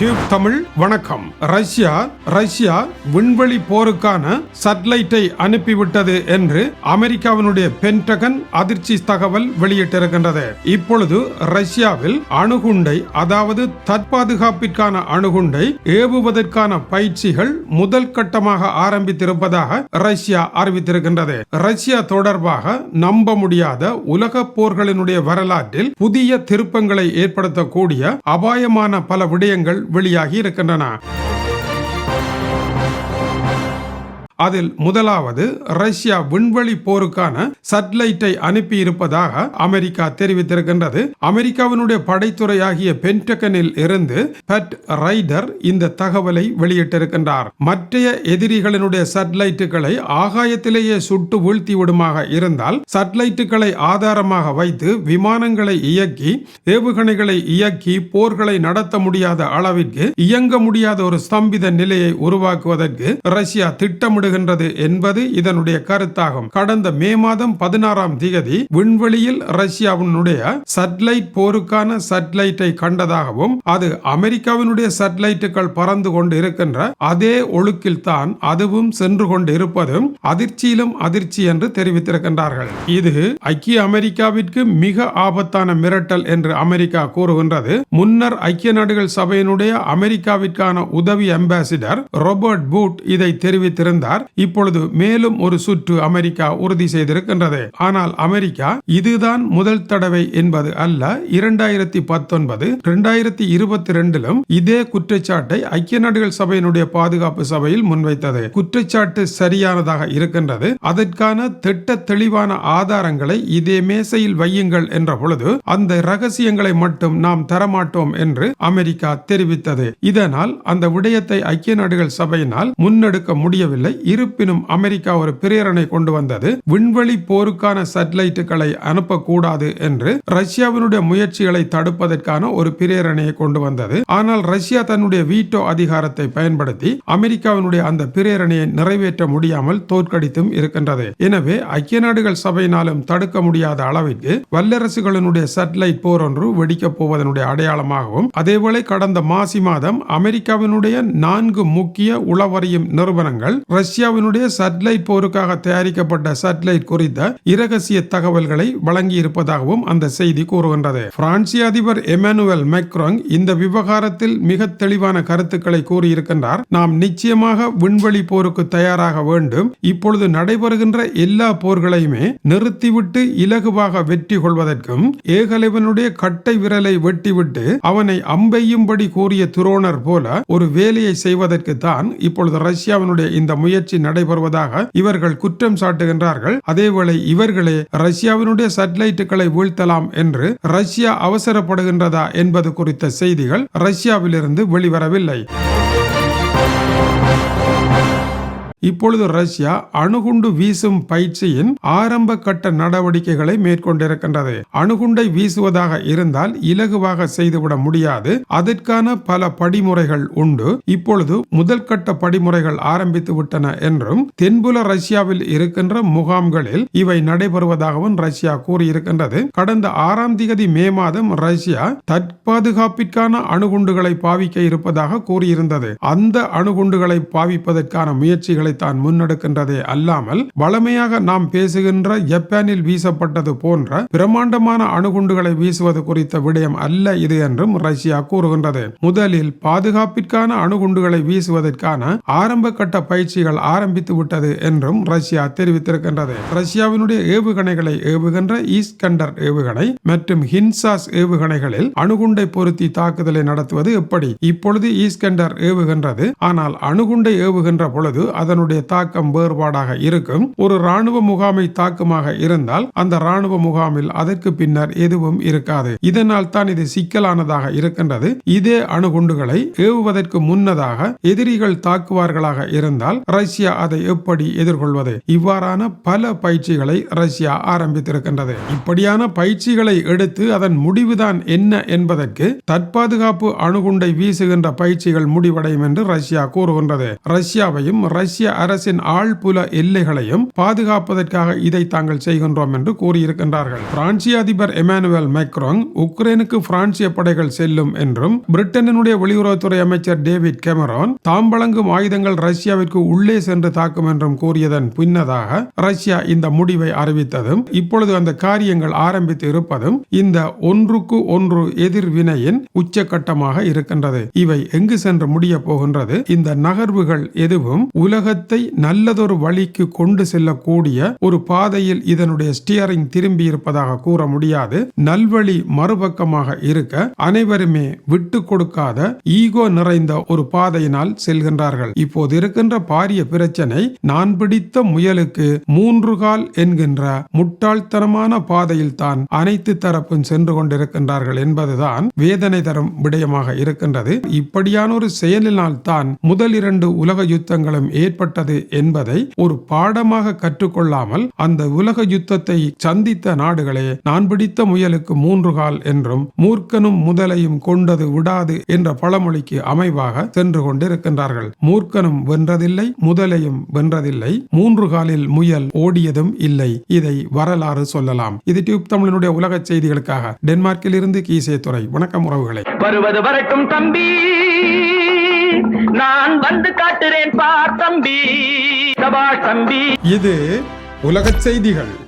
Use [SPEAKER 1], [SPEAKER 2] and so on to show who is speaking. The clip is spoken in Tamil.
[SPEAKER 1] டியூப் தமிழ் வணக்கம். ரஷ்யா ரஷ்யா விண்வெளி போருக்கான சட்டலைட்டை அனுப்பிவிட்டது என்று அமெரிக்காவினுடைய பென்டகன் அதிர்ச்சி தகவல் வெளியிட்டிருக்கின்றது. இப்பொழுது ரஷ்யாவில் அணுகுண்டை அதாவது தற்பாதுகாப்பிற்கான அணுகுண்டை ஏவுவதற்கான பயிற்சிகள் முதல் கட்டமாக ஆரம்பித்திருப்பதாக ரஷ்யா அறிவித்திருக்கின்றது. ரஷ்யா தொடர்பாக நம்ப முடியாத உலக போர்களினுடைய வரலாற்றில் புதிய திருப்பங்களை ஏற்படுத்தக்கூடிய அபாயமான பல விடயங்கள் வெளியாகி இருக்கின்றன. அதில் முதலாவது ரஷ்யா விண்வெளி போருக்கான சட்டலைட்டை அனுப்பி இருப்பதாக அமெரிக்கா தெரிவித்திருக்கின்றது. அமெரிக்காவினுடைய படைத்துறையாகிய பென்டகனில் இருந்து பெட் ரைடர் இந்த தகவலை வெளியிட்டிருக்கின்றார். மற்றைய எதிரிகளினுடைய சட்டலைட்டுகளை ஆகாயத்திலேயே சுட்டு வீழ்த்தி விடுமாக இருந்தால் சட்டலைட்டுகளை ஆதாரமாக வைத்து விமானங்களை இயக்கி ஏவுகணைகளை இயக்கி போர்களை நடத்த முடியாத அளவிற்கு இயங்க முடியாத ஒரு ஸ்தம்பித நிலையை உருவாக்குவதற்கு ரஷ்யா திட்டமிடு ஏற்படுகின்றது என்பது இதனுடைய கருத்தாகும். கடந்த மே மாதம் பதினாறாம் திகதி விண்வெளியில் ரஷ்யாவினுடைய சட்டலைட் போருக்கான சட்டலைட்டை கண்டதாகவும் அது அமெரிக்காவினுடைய சட்டலைட்டுகள் பறந்து கொண்டு இருக்கின்ற அதே ஒழுக்கில் தான் அதுவும் சென்று கொண்டு இருப்பதும் அதிர்ச்சியிலும் அதிர்ச்சி என்று தெரிவித்திருக்கின்றார்கள். இது ஐக்கிய அமெரிக்காவிற்கு மிக ஆபத்தான மிரட்டல் என்று அமெரிக்கா கூறுகின்றது. முன்னர் ஐக்கிய நாடுகள் சபையினுடைய அமெரிக்காவிற்கான உதவி அம்பாசிடர் ராபர்ட் பூட் இதை தெரிவித்திருந்தார். இப்பொழுது மேலும் ஒரு சுற்று அமெரிக்கா உறுதி செய்திருக்கின்றது. ஆனால் அமெரிக்கா இதுதான் முதல் தடவை என்பது அல்ல இரண்டாயிரத்தி பத்தொன்பது இரண்டாயிரத்தி இருபத்தி ரெண்டிலும் இதே குற்றச்சாட்டை ஐக்கிய நாடுகள் சபையினுடைய பாதுகாப்பு சபையில் முன்வைத்தது. குற்றச்சாட்டு சரியானதாக இருக்கின்றது. அதற்கான திட்ட தெளிவான ஆதாரங்களை இதே மேசையில் வையுங்கள் என்ற பொழுது அந்த ரகசியங்களை மட்டும் நாம் தரமாட்டோம் என்று அமெரிக்கா தெரிவித்தது. இதனால் அந்த விடயத்தை ஐக்கிய நாடுகள் சபையினால் முன்னெடுக்க முடியவில்லை. இருப்பினும் அமெரிக்கா ஒரு பிரேரணை கொண்டு வந்தது. விண்வெளி போருக்கான சேட்டலைட்டுகளை அனுப்பக்கூடாது என்று ரஷ்யாவினுடைய முயற்சிகளை தடுப்பதற்கான ஒரு பிரேரணையை கொண்டு வந்தது. ஆனால் ரஷ்யா தன்னுடைய வீட்டோ அதிகாரத்தை பயன்படுத்தி அமெரிக்காவினுடைய அந்த பிரேரணையை நிறைவேற்ற முடியாமல் தோற்கடித்தும் இருக்கின்றது. எனவே ஐக்கிய நாடுகள் சபையினாலும் தடுக்க முடியாத அளவிற்கு வல்லரசுகளினுடைய சேட்டலைட் போர் ஒன்று வெடிக்கப் போவதனுடைய அடையாளமாகவும் அதேவேளை கடந்த மாசி மாதம் அமெரிக்காவினுடைய நான்கு முக்கிய உளவறியும் நிறுவனங்கள் ரஷ்யாவினுடைய சட்டலைட் போருக்காக தயாரிக்கப்பட்ட சட்டலைட் குறித்த இரகசிய தகவல்களை வழங்கி இருப்பதாகவும் அந்த செய்தி கூறுகின்றது. பிரான்சிய அதிபர் எமானுவல் மெக்ரோங் இந்த விவகாரத்தில் மிக தெளிவான கருத்துக்களை கூறியிருக்கின்றார். நாம் நிச்சயமாக விண்வெளி போருக்கு தயாராக வேண்டும். இப்பொழுது நடைபெறுகின்ற எல்லா போர்களையுமே நிறுத்திவிட்டு இலகுவாக வெற்றி கொள்வதற்கும் ஏகலைவனுடைய கட்டை விரலை வெட்டிவிட்டு அவனை அம்பெய்யும்படி கூறிய துரோணர் போல ஒரு வேலையை செய்வதற்கு தான் இப்பொழுது ரஷ்யாவினுடைய இந்த முயற்சி நடைபெறுவதாக இவர்கள் குற்றம் சாட்டுகின்றார்கள். அதேவேளை இவர்களே ரஷ்யாவினுடைய சேட்டலைட்டுகளை வீழ்த்தலாம் என்று ரஷ்யா அவசரப்படுகின்றதா என்பது குறித்த செய்திகள் ரஷ்யாவிலிருந்து வெளிவரவில்லை. இப்பொழுது ரஷ்யா அணுகுண்டு வீசும் பயிற்சியின் ஆரம்ப கட்ட நடவடிக்கைகளை மேற்கொண்டிருக்கின்றது. அணுகுண்டை வீசுவதாக இருந்தால் இலகுவாக செய்துவிட முடியாது. அதற்கான பல படிமுறைகள் உண்டு. இப்பொழுது முதல் கட்ட படிமுறைகள் ஆரம்பித்து விட்டன என்றும் தென்புல ரஷ்யாவில் இருக்கின்ற முகாம்களில் இவை நடைபெறுவதாகவும் ரஷ்யா கூறியிருக்கின்றது. கடந்த ஆறாம் திகதி மே மாதம் ரஷ்யா தற்பாதுகாப்பிற்கான அணுகுண்டுகளை பாவிக்க இருப்பதாக கூறியிருந்தது. அந்த அணுகுண்டுகளை பாவிப்பதற்கான முயற்சிகளை தான் முன்னெடுக்கின்றதே அல்லாமல் வளமையாக நாம் பேசுகின்ற ஜப்பானில் வீசப்பட்டது போன்ற பிரமாண்டமான அணுகுண்டுகளை வீசுவது குறித்த விடயம் அல்ல இது என்றும் ரஷ்யா கூறுகின்றது. முதலில் பாதுகாப்பிற்கான அணுகுண்டுகளை வீசுவதற்கான ஆரம்ப கட்ட பயிற்சிகள் ஆரம்பித்து விட்டது என்றும் ரஷ்யா தெரிவித்திருக்கின்றது. ரஷ்யாவினுடைய ஏவுகணைகளை ஏவுகின்ற ஈஸ்கண்டர் ஏவுகணை மற்றும் ஹின்சாஸ் ஏவுகணைகளில் அணுகுண்டை பொருத்தி தாக்குதலை நடத்துவது எப்படி? இப்பொழுது ஈஸ்கண்டர் ஏவுகின்றது. ஆனால் அணுகுண்டை ஏவுகின்ற பொழுது அதன் அதனுடைய தாக்கம் வேறுபாடாக இருக்கும். ஒரு ராணுவ முகாமை தாக்கமாக இருந்தால் அந்த ராணுவ முகாமில் அதற்கு பின்னர் எதுவும் இருக்காது. இதனால் தான் இது சிக்கலானதாக இருக்கின்றது. இதே அணுகுண்டுகளை ஏவுவதற்கு முன்னதாக எதிரிகள் தாக்குவார்களாக இருந்தால் ரஷ்யா அதை எப்படி எதிர்கொள்வது? இவ்வாறான பல பயிற்சிகளை ரஷ்யா ஆரம்பித்திருக்கின்றது. இப்படியான பயிற்சிகளை எடுத்து அதன் முடிவுதான் என்ன என்பதற்கு தற்பாதுகாப்பு அணுகுண்டை வீசுகின்ற பயிற்சிகள் முடிவடையும் என்று ரஷ்யா கூறுகின்றது. ரஷ்யாவையும் ரஷ்ய அரசின் ஆழ்புல எல்லைகளையும் பாதுகாப்பதற்காக இதை தாங்கள் செய்கின்றோம் என்று கூறியிருக்கின்றார்கள். பிரான்சிய அதிபர் எமானுவேல் மைக்ரோங் உக்ரைனுக்கு பிரான்சிய படைகள் செல்லும் என்றும் பிரிட்டனினுடைய வெளியுறவுத்துறை அமைச்சர் டேவிட் கெமரான் தாம் வழங்கும் ஆயுதங்கள் ரஷ்யாவிற்கு உள்ளே சென்று தாக்கும் என்றும் கூறியதன் பின்னதாக ரஷ்யா இந்த முடிவை அறிவித்ததும் இப்பொழுது அந்த காரியங்கள் ஆரம்பித்து இருப்பதும் இந்த ஒன்றுக்கு ஒன்று எதிர்வினையின் உச்சகட்டமாக இருக்கின்றது. இவை எங்கு சென்று முடிய போகின்றது? இந்த நகர்வுகள் எதுவும் உலக இல்லத்தை நல்லதொரு வழிக்கு கொண்டு செல்லக்கூடிய ஒரு பாதையில் இதனுடைய ஸ்டியரிங் திரும்பி இருப்பதாக கூற முடியாது. நல்வழி மறுபக்கமாக இருக்க அனைவருமே விட்டு கொடுக்காத ஈகோ நிறைந்த ஒரு பாதையினால் செல்கின்றார்கள். இப்போது இருக்கின்ற பாரிய பிரச்சனை நான் பிடித்த முயலுக்கு மூன்று கால் என்கின்ற முட்டாள்தனமான பாதையில் தான் அனைத்து தரப்பும் சென்று கொண்டிருக்கின்றார்கள் என்பதுதான் வேதனை தரும் விடயமாக இருக்கின்றது. இப்படியான ஒரு செயலினால் தான் முதல் இரண்டு உலக யுத்தங்களும் ஏற்பட்டது என்பதை ஒரு பாடமாக கற்றுக்கொள்ளாமல் அந்த உலக யுத்தத்தை சந்தித்த நாடுகளே நான் பிடித்த முயலுக்கு மூன்று கால் என்றும் மூர்க்கனும் முதலையும் கொண்டது விடாது என்ற பழமொழிக்கு அமைவாக சென்று கொண்டிருக்கின்றார்கள். மூர்க்கனும் வென்றதில்லை முதலையும் வென்றதில்லை மூன்று காலில் முயல் ஓடியதும் இல்லை. இதை வரலாறு சொல்லலாம். இது டியூப் தமிழனுடைய உலக செய்திகளுக்காக. டென்மார்க்கில் இருந்து கீசே துறை வணக்கம் உறவுகளை.
[SPEAKER 2] வருவது வரட்டும் தம்பி. நான் வந்து காட்டுறேன் பார் தம்பி. சபாஷ் தம்பி.
[SPEAKER 1] இது உலக செய்திகள்.